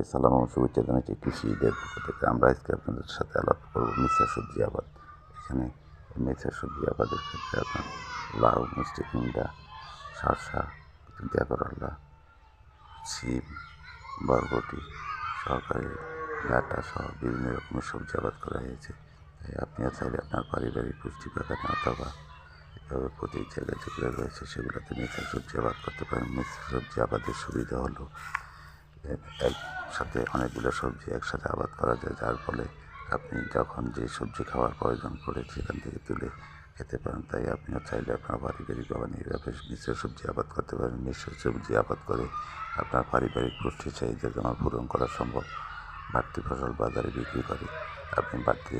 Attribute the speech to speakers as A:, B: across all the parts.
A: সবাইকে সালাম এবং শুভেচ্ছা জানাচ্ছি কৃষি ঈদের পক্ষ থেকে। আমরা আজকে আপনাদের সাথে আলাপ করব মিশ্র সবজি আবাদ। এখানে মিশ্র সবজি আবাদের ক্ষেত্রে আপনার লাউ, মিষ্টি কুমড়া, শসা করলা শিম, বরবটি, সহকারে ডাটা সহ বিভিন্ন রকমের সবজি আবাদ করা হয়েছে। তাই আপনিও চাইলে আপনার পারিবারিক পুষ্টি বাগানে অথবা এভাবে প্রতি জায়গায় যেগুলো রয়েছে, সেগুলোতে মিশ্র সবজি আবাদ করতে পারেন। মিশ্র সবজি আবাদের সুবিধা হলো একসাথে অনেকগুলো সবজি একসাথে আবাদ করা যায়, যার ফলে আপনি যখন যে সবজি খাওয়ার প্রয়োজন পড়ে সেখান থেকে তুলে খেতে পারেন। তাই আপনিও চাইলে আপনার পারিবারিক বাগানে এভাবে মিশ্র সবজি আবাদ করতে পারেন। মিশ্র সবজি আবাদ করে আপনার পারিবারিক পুষ্টি চাহিদা যেমন পূরণ করা সম্ভব, বাড়তি ফসল বাজারে বিক্রি করে আপনি বাড়তি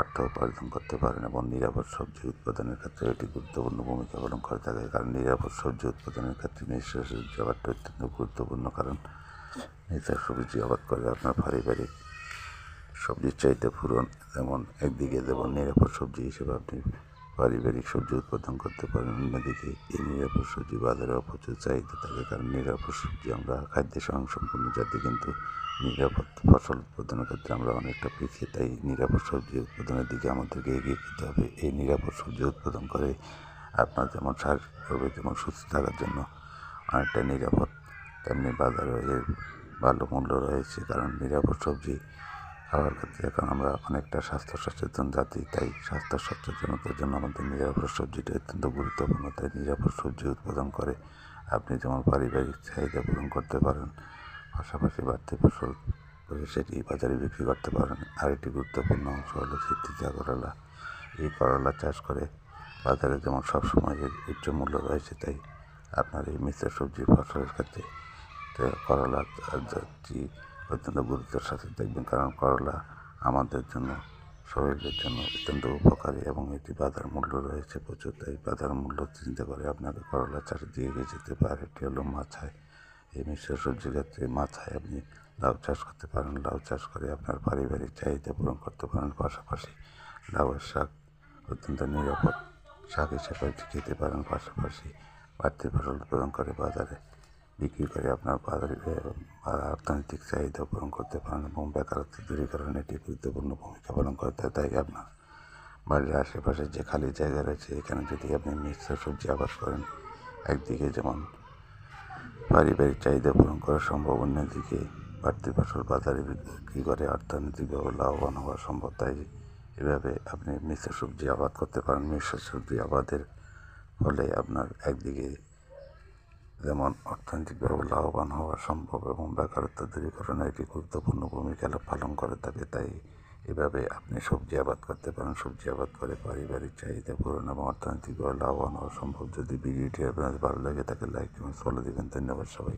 A: অর্থ উপার্জন করতে পারেন এবং নিরাপদ সবজি উৎপাদনের ক্ষেত্রে এটি গুরুত্বপূর্ণ ভূমিকা পালন করে থাকে। কারণ নিরাপদ সবজি উৎপাদনের ক্ষেত্রে মিশ্র সবজি আবাদটা অত্যন্ত গুরুত্বপূর্ণ। কারণ মিশ্র সবজি আবাদ করে আপনার পারিবারিক সবজির চাহিদা পূরণ, যেমন একদিকে যেমন নিরাপদ সবজি হিসেবে আপনি পারিবারিক সবজি উৎপাদন করতে পারেন, অন্যদিকে এই নিরাপদ সবজি বাজারে প্রচুর চাহিদা থাকে, কারণ নিরাপদ সবজি আমরা খাদ্যে স্বয়ংসম্পূর্ণ জাতি, কিন্তু নিরাপদ ফসল উৎপাদনের ক্ষেত্রে আমরা অনেকটা পিছিয়ে, তাই নিরাপদ সবজি উৎপাদনের দিকে আমাদেরকে এগিয়ে যেতে হবে। এই নিরাপদ সবজি উৎপাদন করে আপনার যেমন শারীরিকভাবে যেমন সুস্থ থাকার জন্য অনেকটা নিরাপদ তেমনি বাজারে এর ভালো মূল্য রয়েছে, কারণ নিরাপদ সবজি খাওয়ার ক্ষেত্রে এখন আমরা অনেকটা স্বাস্থ্য সচেতন জাতি, তাই স্বাস্থ্য সচেতনতার জন্য আমাদের নিরাপদ সবজিটা অত্যন্ত গুরুত্বপূর্ণ। তাই নিরাপদ সবজি উৎপাদন করে আপনি যেমন পারিবারিক চাহিদা পূরণ করতে পারেন, পাশাপাশি বাড়তি ফসল সেটি বাজারে বিক্রি করতে পারেন। আরেকটি গুরুত্বপূর্ণ অংশ হলো সিদ্ধিজা করলা। এই করলা চাষ করে বাজারে যেমন সবসময় এর উচ্চ মূল্য রয়েছে, তাই আপনার এই মিশ্র সবজি ফসলের ক্ষেত্রে করলা টি অত্যন্ত গুরুত্বের সাথে দেখবেন, কারণ করলা আমাদের জন্য, শরীরের জন্য অত্যন্ত উপকারী এবং এটি বাজার মূল্য রয়েছে প্রচুর, তাই বাজার মূল্য চিন্তা করে আপনাকে করলা চাষ দিয়ে যেতে পারে। এটি হলো মাছায় এই মিশ্র সবজির ক্ষেত্রে মাছায় আপনি লাউ চাষ করতে পারেন। লাউ চাষ করে আপনার পারিবারিক চাহিদা পূরণ করতে পারেন। পাশাপাশি লাউয়ের শাক অত্যন্ত নিরাপদ শাক হিসেবে খেতে পারেন। পাশাপাশি বাড়তি ফসল উৎপাদন করে বাজারে বিক্রি করে আপনার অর্থনৈতিক চাহিদা পূরণ করতে পারেন এবং বেকারত্ব দূরীকরণ একটি গুরুত্বপূর্ণ ভূমিকা পালন করতে হয় তাই আপনার বাড়ির আশেপাশে যে খালি জায়গা রয়েছে, এখানে যদি আপনি মিশ্র সবজি আবাদ করেন, একদিকে যেমন পারিবারিক চাহিদা পূরণ করা সম্ভব, অন্যদিকে বাড়তি ফসল বাজারে বিক্রি করে অর্থনৈতিকভাবে লাভবান হওয়া সম্ভব। তাই, এভাবে আপনি মিশ্র সবজি আবাদ করতে পারেন। মিশ্র সবজি আবাদের ফলে আপনার একদিকে যেমন অর্থনৈতিকভাবে লাভবান হওয়া সম্ভব এবং বেকারত্ব দূরীকরণে একটি গুরুত্বপূর্ণ ভূমিকা পালন করে থাকে। তাই এভাবে আপনি সবজি আবাদ করতে পারেন। সবজি আবাদ করে পারিবারিক চাহিদা পূরণ এবং অর্থনৈতিকভাবে লাভবান হওয়া সম্ভব। যদি ভিডিওটি আপনার ভালো লাগে, তাকে লাইক এবং ফলো দেবেন। ধন্যবাদ সবাই